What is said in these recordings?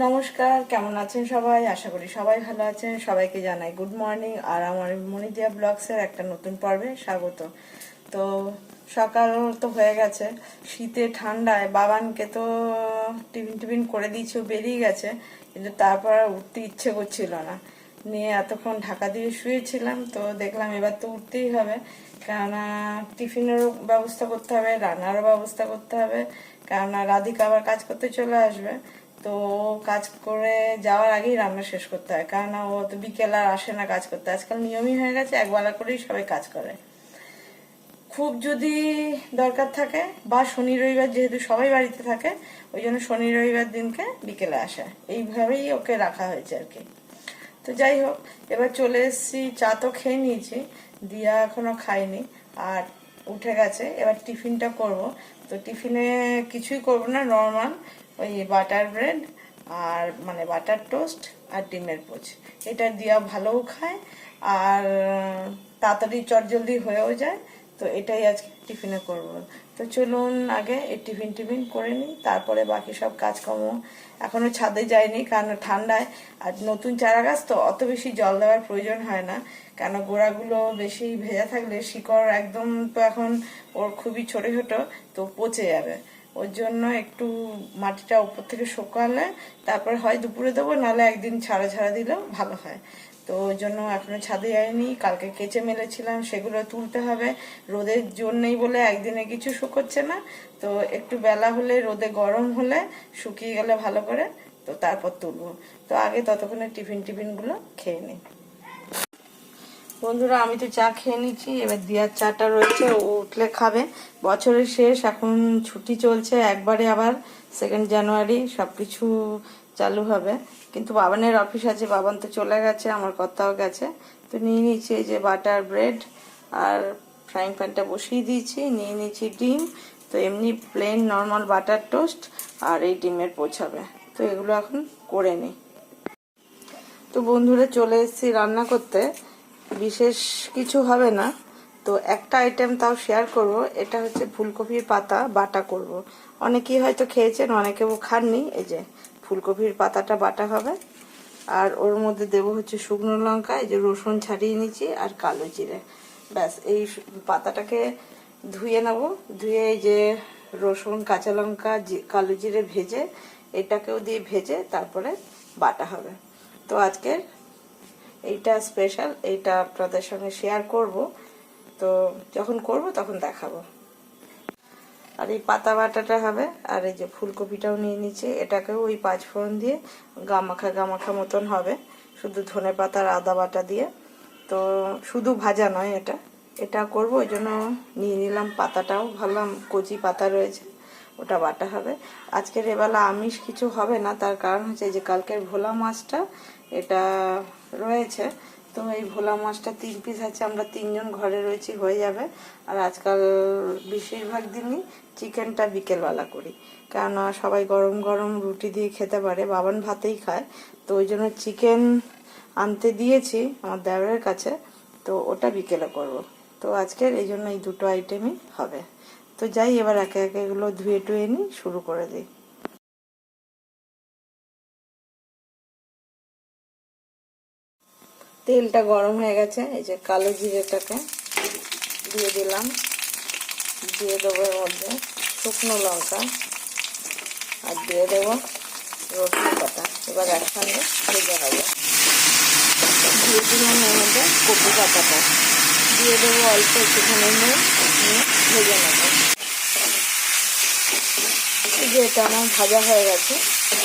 নমস্কার, কেমন আছেন সবাই? আশা করি সবাই ভালো আছেন। সবাইকে জানাই গুড মর্নিং আর আমার মনিদিয়া ব্লগসের একটা নতুন পর্বে স্বাগত। তো সকাল তো হয়ে গেছে। শীতে ঠান্ডায় বাবানকে তো টিফিন টিফিন করে দিয়েছি বেরিয়ে গেছে। কিন্তু তারপর উঠতে ইচ্ছে করছিল না। নিয়ে এতক্ষণ ঢাকা দিয়ে শুয়েছিলাম, তো দেখলাম এবার তো উঠতেই হবে। কেননা টিফিনেরও ব্যবস্থা করতে হবে, রান্নারও ব্যবস্থা করতে হবে। কেননা রাধিকা আবার কাজ করতে চলে আসবে। তো কাজ করে যাওয়ার আগেই রান্না শেষ করতে হয়। কেননা ও তো বিকেল আর আসে না কাজ করতে। আজকাল নিয়মই হয়ে গেছে, একবেলা করেই সবাই কাজ করে। খুব যদি দরকার থাকে, বা শনি রবিবার যেহেতু সবাই বাড়িতে থাকে, ওই জন্য শনি রবিবার দিনকে বিকেলে আসে। এইভাবেই ওকে রাখা হয়েছে আর কি। তো যাই হোক, এবার চলে এসেছি, চা তো খেয়ে নিয়েছি, দিয়া এখনও খাইনি আর উঠে গেছে। এবার টিফিনটা করব। তো টিফিনে কিছুই করব না, নর্মাল। ওই বাটার ব্রেড আর মানে বাটার টোস্ট আর ডিমের পোচ। এটা দিয়া ভালোও খায় আর তাড়াতাড়ি চটজলদি হয়েও যায়। তো এটাই আজকে টিফিনে করব। তো চলুন আগে এই টিফিন টিফিন করে নিই, তারপরে বাকি সব কাজকর্ম। এখনও ছাদে যায়নি কারণ ঠান্ডায়। আর নতুন চারা গাছ তো অত বেশি জল দেওয়ার প্রয়োজন হয় না। কেন গোড়াগুলো বেশি ভেজা থাকলে শিকড় একদম তো এখন ওর খুবই ছোট ছোট তো পচে যাবে। ওর জন্য একটু মাটিটা উপর থেকে শুকালে তারপর হয় দুপুরে দেবো, নাহলে একদিন ছাড়া ছাড়া দিলেও ভালো হয়। তো ওই জন্য এখনও ছাদে যায়নি কালকে কেচে মেলেছিলাম, সেগুলো তুলতে হবে। রোদের জোর নেই বলে একদিনে কিছু শুকোচ্ছে না। তো একটু বেলা হলে, রোদে গরম হলে শুকিয়ে গেলে ভালো করে, তো তারপর তুলবো। তো আগে ততক্ষণে টিফিন টিফিনগুলো খেয়ে নিই। বন্ধুরা, আমি তো চা খেয়ে নিচ্ছি। এবার দিয়ার চাটা রয়েছে, ও উঠলে খাবে। বছরের শেষ, এখন ছুটি চলছে, একবারে আবার সেকেন্ড জানুয়ারি সব কিছু চালু হবে। কিন্তু বাবানের অফিস আছে, বাবান তো চলে গেছে, আমার কর্তাও গেছে। তো নিয়ে নিয়েছি এই যে বাটার ব্রেড আর ফ্রাইং প্যানটা বসিয়ে দিয়েছি, নিয়ে নিয়েছি ডিম। তো এমনি প্লেন নর্মাল বাটার টোস্ট আর এই ডিমের পোছাবে। তো এগুলো এখন করে নিই তো বন্ধুরা, চলে এসেছি রান্না করতে। বিশেষ কিছু হবে না। তো একটা আইটেম তাও শেয়ার করব। এটা হচ্ছে ফুলকপির পাতা, বাটা করব। অনেকেই হয়তো খেয়েছেন অনেকেও খাননি। এই যে ফুলকপির পাতাটা, বাটা হবে। আর ওর মধ্যে দেব হচ্ছে শুকনো লঙ্কা, এই যে রসুন ছাড়িয়ে নিচ্ছি আর কালো জিরে। ব্যাস, এই পাতাটাকে ধুয়ে নেব। ধুয়ে এই যে রসুন, কাঁচা লঙ্কা কালো জিরে ভেজে, এটাকেও দিয়ে ভেজে তারপরে বাটা হবে। তো আজকের এইটা স্পেশাল এইটা আপনাদের সঙ্গে শেয়ার করব। তো যখন করব তখন দেখাবো। আর এই পাতা বাটাটা হবে, আর এই যে ফুলকপিটাও নিয়ে নিচ্ছে। এটাকেও ওই পাঁচ ফোড়ন দিয়ে গামাখা গামাখা মতন হবে, শুধু ধনে পাতার আদা বাটা দিয়ে। তো শুধু ভাজা নয় এটা। এটা করব, ওই জন্য নিয়ে নিলাম পাতাটাও, ভাবলাম কচি পাতা রয়েছে, ওটা বাটা হবে। আজকের এবেলা আমিষ কিছু হবে না, তার কারণ হচ্ছে যে কালকের ভোলা মাছটা এটা রয়েছে। তো এই ভোলা মাছটা তিন পিস আছে, আমরা তিনজন ঘরে রয়েছি, হয়ে যাবে। আর আজকাল বেশিরভাগ দিনই চিকেনটা বিকেলবেলা করি। কেননা সবাই গরম গরম রুটি দিয়ে খেতে পারে, বাবান ভাতেই খায়। তো ওই জন্য চিকেন আনতে দিয়েছি আমার দেওয়ারের কাছে, তো ওটা বিকেলে করব। তো আজকের এই জন্য এই দুটো আইটেমই হবে। তো যাই, এবার একে একে এগুলো ধুয়ে টুয়ে নিই, শুরু করে দিই। তেলটা গরম হয়ে গেছে, এই যে কালো জিরেটাকে দিয়ে দিলাম। দিয়ে দেবো এর মধ্যে শুকনো লঙ্কা আর দিয়ে দেবো রসুন পাতা এবার একসঙ্গে ভেজে নেব। দিয়ে দিলাম এর মধ্যে কপি পাতাটা। দিয়ে দেবো অল্প একটুখানি নিয়ে ভেজে নেব। যে এটা আমার ভাজা হয়ে গেছে,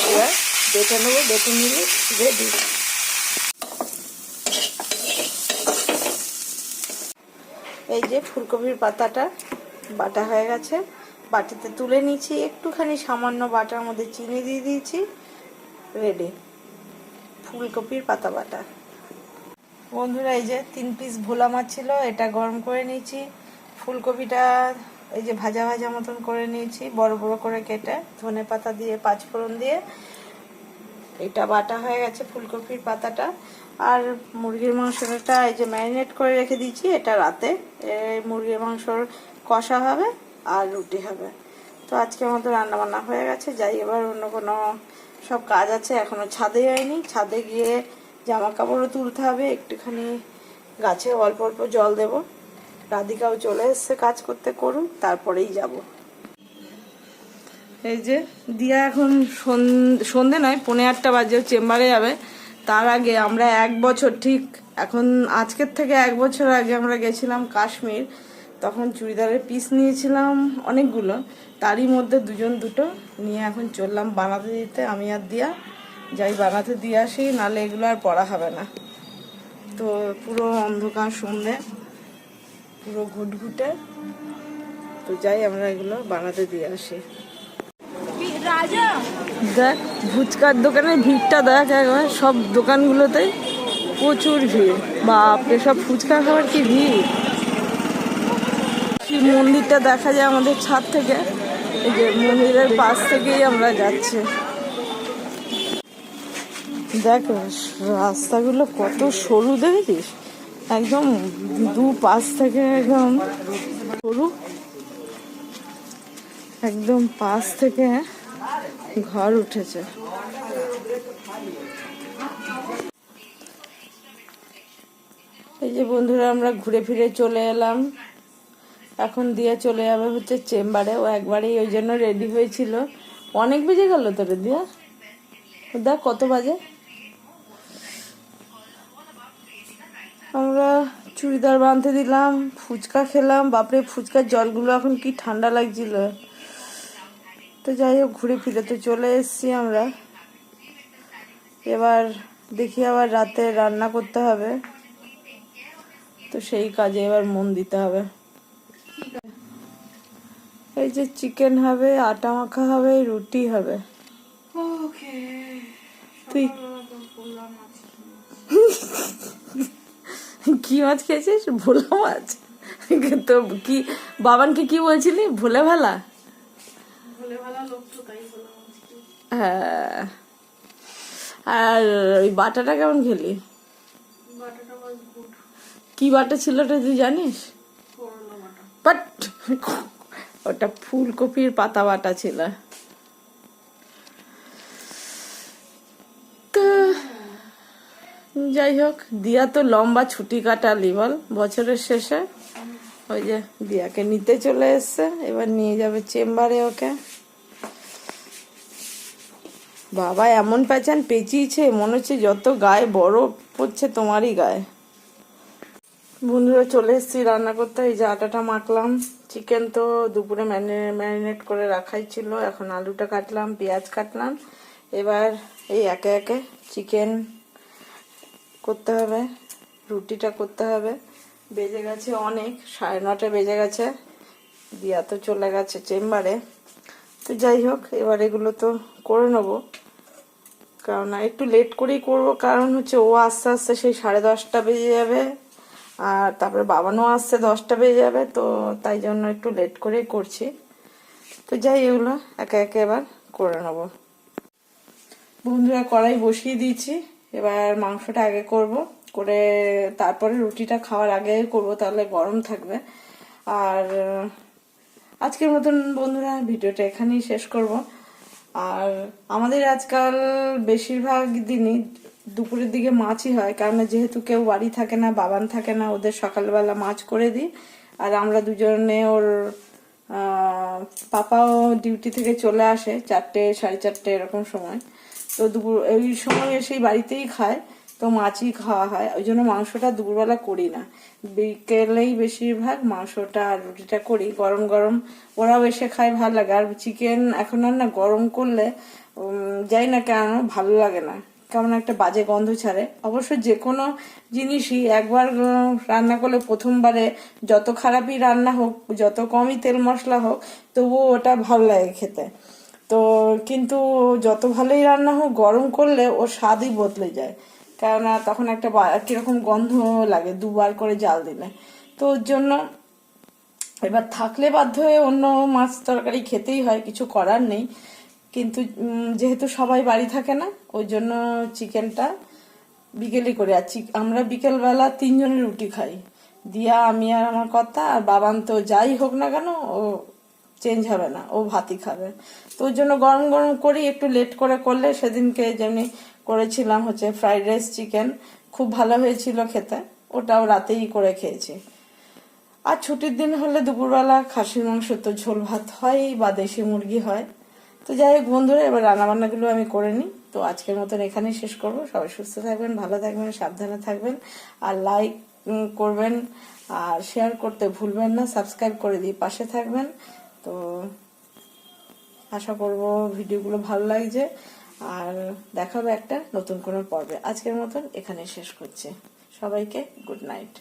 এবার বেটে নেব, বেটে নিলে রেডি এই যে ফুলকপির পাতাটা বাটা হয়ে গেছে। বাটিতে তুলে নিয়েছি, একটুখানি সামান্য বাটার মধ্যে চিনি দিয়ে দিয়েছি। রেডি ফুলকপির পাতা বাটা। বন্ধুরা, এই যে তিন পিস ভোলা মাছ ছিল, এটা গরম করে নিয়েছি। ফুলকপিটা এই যে ভাজা ভাজা মতন করে নিয়েছি, বড় বড় করে কেটে ধনে পাতা দিয়ে, পাঁচফোড়ন দিয়ে। এটা বাটা হয়ে গেছে ফুলকপির পাতাটা। আর মুরগির মাংসটা এই যে ম্যারিনেট করে রেখে দিয়েছি, এটা রাতে। মুরগির মাংসর কষা হবে আর রুটি হবে। তো আজকে আমাদের রান্না বান্না হয়ে গেছে। যাই, এবার অন্য কোনো সব কাজ আছে, এখনও ছাদে যায়নি ছাদে গিয়ে জামা কাপড়ও তুলতে হবে, একটুখানি গাছে অল্প অল্প জল দেব। রাধিকাও চলে এসছে কাজ করতে করুন, তারপরেই যাব। এই যে, দিয়া এখন সন- সন্ধে নয়, পৌনে আটটা বাজে চেম্বারে যাবে। তার আগে আমরা এক বছর, ঠিক এখন আজকের থেকে এক বছর আগে আমরা গেছিলাম কাশ্মীর, তখন চুড়িদারের পিস নিয়েছিলাম অনেকগুলো, তারই মধ্যে দুজন দুটো নিয়ে এখন চললাম বানাতে দিতে, আমি আর দিয়া। যাই বানাতে দিয়ে আসি নালে এগুলো আর পড়া হবে না। তো পুরো অন্ধকার সন্ধে, পুরো ঘুটঘুটে। তো যাই আমরা এগুলো বানাতে দিয়ে আসি। দেখ ফুচকার দোকানের ভিড়টা দেখ একবার। সব দোকানগুলোতেই প্রচুর ভিড়। বাপরে সব ফুচকা খাবার কি ভিড়? কি মন্দিরটা দেখা যায় আমাদের ছাদ থেকে। এই যে মন্দিরের পাশ থেকেই আমরা যাচ্ছি। দেখ, রাস্তাগুলো কত সরু, দেখেছিস? একদম দু পাশ থেকে একদম সরু। একদম পাশ থেকে ঘর উঠেছে। এই যে বন্ধুরা, আমরা ঘুরে ফিরে চলে এলাম। এখন দিয়ে চলে যাবে হচ্ছে চেম্বারে। ও একবারেই ওই জন্য রেডি হয়েছিল। অনেক বেজে গেল তো রে দিয়া? দেখ কত বাজে। আমরা চুড়িদার বাঁধতে দিলাম, ফুচকা খেলাম। বাপরে, ফুচকার জলগুলো এখন কি ঠান্ডা লাগছিল। তো যাই হোক ঘুরে ফিরে তো চলে এসেছি আমরা। এবার দেখি আবার রাতে রান্না করতে হবে। তো সেই কাজে এবার মন দিতে হবে। এই যে চিকেন হবে আটা মাখা হবে রুটি হবে। তুই কি মাছ খেয়েছিস? ভোলা মাছ? তো কি বাবানকে কি বলছিলি? ভোলে ভালা? হ্যাঁ। আর ওই বাটাটা কেমন খেলি? কি বাটা ছিল ওটা তুই জানিস? বাট। ওটা ফুলকপির পাতা বাটা ছিল। যাই হোক দিয়া তো লম্বা ছুটি কাটালি বল বছরের শেষে। ওই যে দিয়াকে নিতে চলে এসছে এবার নিয়ে যাবে চেম্বারে ওকে বাবা এমন প্যাচান পেঁচিয়েছে মনে হচ্ছে যত গায়ে বরফ পড়ছে তোমারই গায়ে বন্ধুরা চলে এসেছি রান্না করতে এই যে আটাটা মাখলাম চিকেন তো দুপুরে ম্যানে ম্যারিনেট করে রাখাই ছিল এখন আলুটা কাটলাম পেঁয়াজ কাটলাম এবার এই একে একে চিকেন করতে হবে রুটিটা করতে হবে বেজে গেছে অনেক, সাড়ে নটা বেজে গেছে, দিয়া তো চলে গেছে চেম্বারে। তো যাই হোক, এবার এগুলো তো করে নেব। কারণ একটু লেট করেই করব, কারণ হচ্ছে ও আস্তে আস্তে সেই সাড়ে দশটা বেজে যাবে, আর তারপরে বাবানও আসছে দশটা বেজে যাবে, তো তাই জন্য একটু লেট করেই করছি। তো যাই, এগুলো একে একে এবার করে নেব। বন্ধুরা, কড়াই বসিয়ে দিয়েছি, এবার মাংসটা আগে করব। করে তারপরে রুটিটা খাওয়ার আগে করব, তাহলে গরম থাকবে। আর আজকের মতন বন্ধুরা, ভিডিওটা এখানেই শেষ করব। আর আমাদের আজকাল বেশিরভাগ দিনই দুপুরের দিকে মাছই হয়, কারণ যেহেতু কেউ বাড়ি থাকে না, বাবান থাকে না, ওদের সকালবেলা মাছ করে দিই। আর আমরা দুজনে ওর পাপাও ডিউটি থেকে চলে আসে চারটে, সাড়ে চারটে এরকম সময়। তো দুপুর, এই সময় এসেই বাড়িতেই খায়। তো মাছই খাওয়া হয়। ওই জন্য মাংসটা দুপুরবেলা করি না। বিকেলেই বেশিরভাগ মাংসটা আর রুটিটা করি। গরম গরম ওরাও এসে খায়, ভালো লাগে। আর চিকেন এখন আর না গরম করলে যাই না কেন ভালো লাগে না। কেমন একটা বাজে গন্ধ ছাড়ে। অবশ্য যে কোনো জিনিসই একবার রান্না করলে প্রথমবারে যত খারাপই রান্না হোক, যত কমই তেল মশলা হোক, তবুও ওটা ভালো লাগে খেতে। তো কিন্তু যত ভালোই রান্না হোক, গরম করলে ওর স্বাদই বদলে যায়। কেননা তখন একটা কীরকম গন্ধ লাগে, দুবার করে জাল দিলে। তো ওর জন্য এবার থাকলে বাধ্য হয়ে অন্য মাছ তরকারি খেতেই হয়, কিছু করার নেই। কিন্তু যেহেতু সবাই বাড়ি থাকে না, ওই জন্য চিকেনটা বিকেলই করে। আর আমরা বিকেলবেলা তিনজনের রুটি খাই। দিয়া, আমি আর আমার কথা আর বাবান তো যাই হোক না কেন, ও চেঞ্জ হবে না, ও ভাতই খাবে। তো ওর জন্য গরম গরম করি, একটু লেট করে করলে সেদিনকে যেমনি করেছিলাম হচ্ছে ফ্রাইড রাইস চিকেন। খুব ভালো হয়েছিল খেতে। ওটাও রাতেই করে খেয়েছি। আর ছুটির দিন হলে দুপুরবেলা খাসির মাংস তো ঝোল ভাত হয় বা দেশি মুরগি হয়। তো যাই হোক বন্ধুরা, এবার রান্নাবান্নাগুলো আমি করে নিই। তো আজকের মতন এখানেই শেষ করব। সবাই সুস্থ থাকবেন, ভালো থাকবেন, সাবধানে থাকবেন। আর লাইক করবেন আর শেয়ার করতে ভুলবেন না সাবস্ক্রাইব করে দিয়ে পাশে থাকবেন। তো আশা করব ভিডিওগুলো ভালো লাগছে। আর দেখাবে একটা নতুন কোনো পর্বে। আজকের মতন এখানে শেষ করছে। সবাইকে গুড নাইট